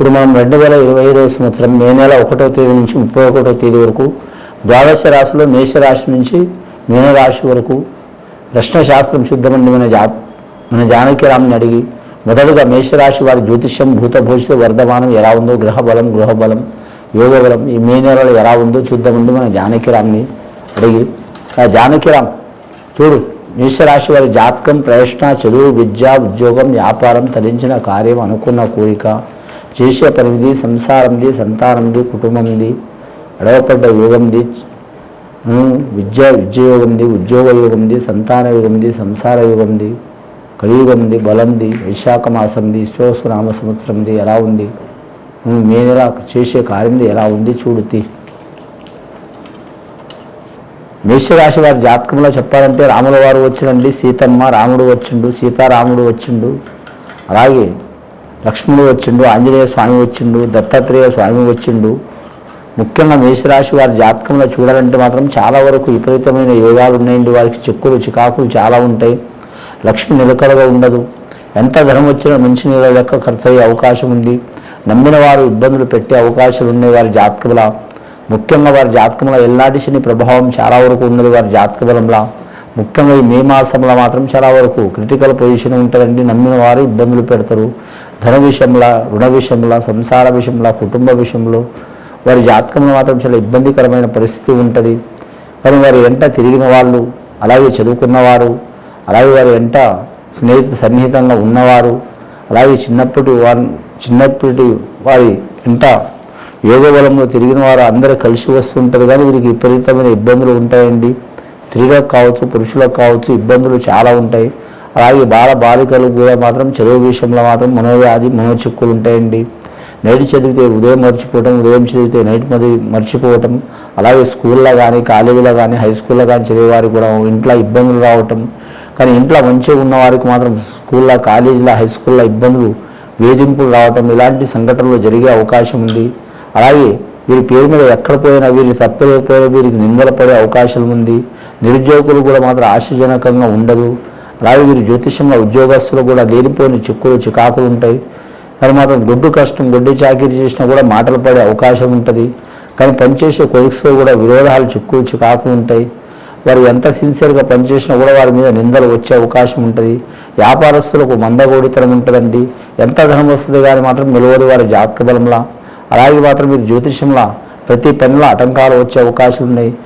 ఇప్పుడు మనం రెండు వేల ఇరవై ఐదవ సంవత్సరం మే నెల ఒకటో తేదీ నుంచి ముప్పై ఒకటో తేదీ వరకు ద్వాదశ రాశిలో మేషరాశి నుంచి మీన రాశి వరకు ప్రశ్నశాస్త్రం శుద్ధమండి మన జా మన జానకిరామ్ని అడిగి మొదలుగా మేషరాశి వారి జ్యోతిష్యం భూతభూషిత వర్ధమానం ఎలా ఉందో గ్రహ బలం గృహ బలం యోగ బలం ఈ మే నెలలో ఎలా ఉందో చూద్దామండి మన జానకిరామ్ని అడిగి ఆ జానకిరామ్ చూడు మేషరాశి వారి జాతకం ప్రయత్న చదువు విద్య ఉద్యోగం వ్యాపారం తరించిన కార్యం అనుకున్న కోరిక చేసే పనిది సంసారంది సంతానంది కుటుంబంది అడవపడ్డ యోగంది ఉమ్, విద్య విద్యయోగంది ఉద్యోగ యోగంది సంతాన యోగంది సంసార యోగంది కలియుగంది బలంది వైశాఖ మాసంది విశ్వసనామ సంవత్సరంది ఎలా ఉంది? మే నెల చేసే కార్యంది ఎలా ఉంది చూడుతి మేషరాశి వారి జాతకంలో చెప్పాలంటే రాముల వారు వచ్చినండి సీతమ్మ రాముడు వచ్చిండు సీతారాముడు వచ్చిండు. అలాగే లక్ష్మణుడు వచ్చిండు ఆంజనేయ స్వామి వచ్చిండు దత్తాత్రేయ స్వామి వచ్చిండు. ముఖ్యంగా మేషరాశి వారి జాతకంలో చూడాలంటే మాత్రం చాలా వరకు విపరీతమైన యోగాలు ఉన్నాయండి. వారికి చిక్కులు చికాకులు చాలా ఉంటాయి. లక్ష్మి నిలకడగా ఉండదు. ఎంత ధనం వచ్చినా మంచి నీళ్ళ లెక్క ఖర్చు అయ్యే అవకాశం ఉంది. నమ్మిన వారు ఇబ్బందులు పెట్టే అవకాశాలు ఉన్నాయి వారి జాతకంలో. ముఖ్యంగా వారి జాతకంలో ఎల్లాంటి శని ప్రభావం చాలా వరకు ఉన్నది వారి జాతక బలంలో ముఖ్యంగా ఈ మే మాసంలో మాత్రం చాలా వరకు క్రిటికల్ పొజిషన్ ఉంటుందండి. నమ్మిన వారు ఇబ్బందులు పెడతారు. ధన విషయంలో రుణ విషయంలో సంసార విషయంలో కుటుంబ విషయంలో వారి జాతకంలో మాత్రం చాలా ఇబ్బందికరమైన పరిస్థితి ఉంటుంది. కానీ వారి వెంట తిరిగిన వాళ్ళు అలాగే చదువుకున్నవారు అలాగే వారి వెంట స్నేహిత సన్నిహితంగా ఉన్నవారు అలాగే చిన్నప్పటి వారి చిన్నప్పటి వారి వెంట యోగబలంలో తిరిగిన వారు అందరూ కలిసి వస్తుంటారు. కానీ వీరికి విపరీతమైన ఇబ్బందులు ఉంటాయండి. స్త్రీలకు కావచ్చు పురుషులకు కావచ్చు ఇబ్బందులు చాలా ఉంటాయి. అలాగే బాల బాలికలు కూడా మాత్రం చదువు విషయంలో మాత్రం మనోవ్యాధి మనోచిక్కులు ఉంటాయండి. నైట్ చదివితే ఉదయం మర్చిపోవటం ఉదయం చదివితే నైట్ మది మర్చిపోవటం అలాగే స్కూల్లో కానీ కాలేజీలో కానీ హై స్కూల్లో కానీ చదివేవారికి కూడా ఇంట్లో ఇబ్బందులు రావటం. కానీ ఇంట్లో మంచిగా ఉన్నవారికి మాత్రం స్కూల్లో కాలేజీలో హై స్కూల్లో ఇబ్బందులు వేధింపులు రావటం ఇలాంటి సంఘటనలు జరిగే అవకాశం ఉంది. అలాగే వీరి పేరు మీద ఎక్కడ పోయినా వీరికి తప్పలేకపోయినా వీరికి నిందలు పడే అవకాశం ఉంది. నిరుద్యోగులు కూడా మాత్రం ఆశాజనకంగా ఉండదు అలాగే వీరు జ్యోతిషంలో ఉద్యోగస్తులు కూడా లేనిపోయిన చిక్కులు చికాకులు ఉంటాయి. కానీ మాత్రం గొడ్డు కష్టం గొడ్డు చాకిరీ చేసినా కూడా మాటలు పడే అవకాశం ఉంటుంది. కానీ పనిచేసే కొలిక్స్లో కూడా విరోధాలు చిక్కులు చికాకులు ఉంటాయి. వారు ఎంత సిన్సియర్గా పనిచేసినా కూడా వారి మీద నిందలు వచ్చే అవకాశం ఉంటుంది. వ్యాపారస్తులకు మందగోడితనం ఉంటుందండి. ఎంత ధనం వస్తుంది కానీ మాత్రం నిలవదు వారి జాతక బలంలా. అలాగే మాత్రం మీరు జ్యోతిషంలా ప్రతి పనిలో ఆటంకాలు వచ్చే అవకాశాలు ఉన్నాయి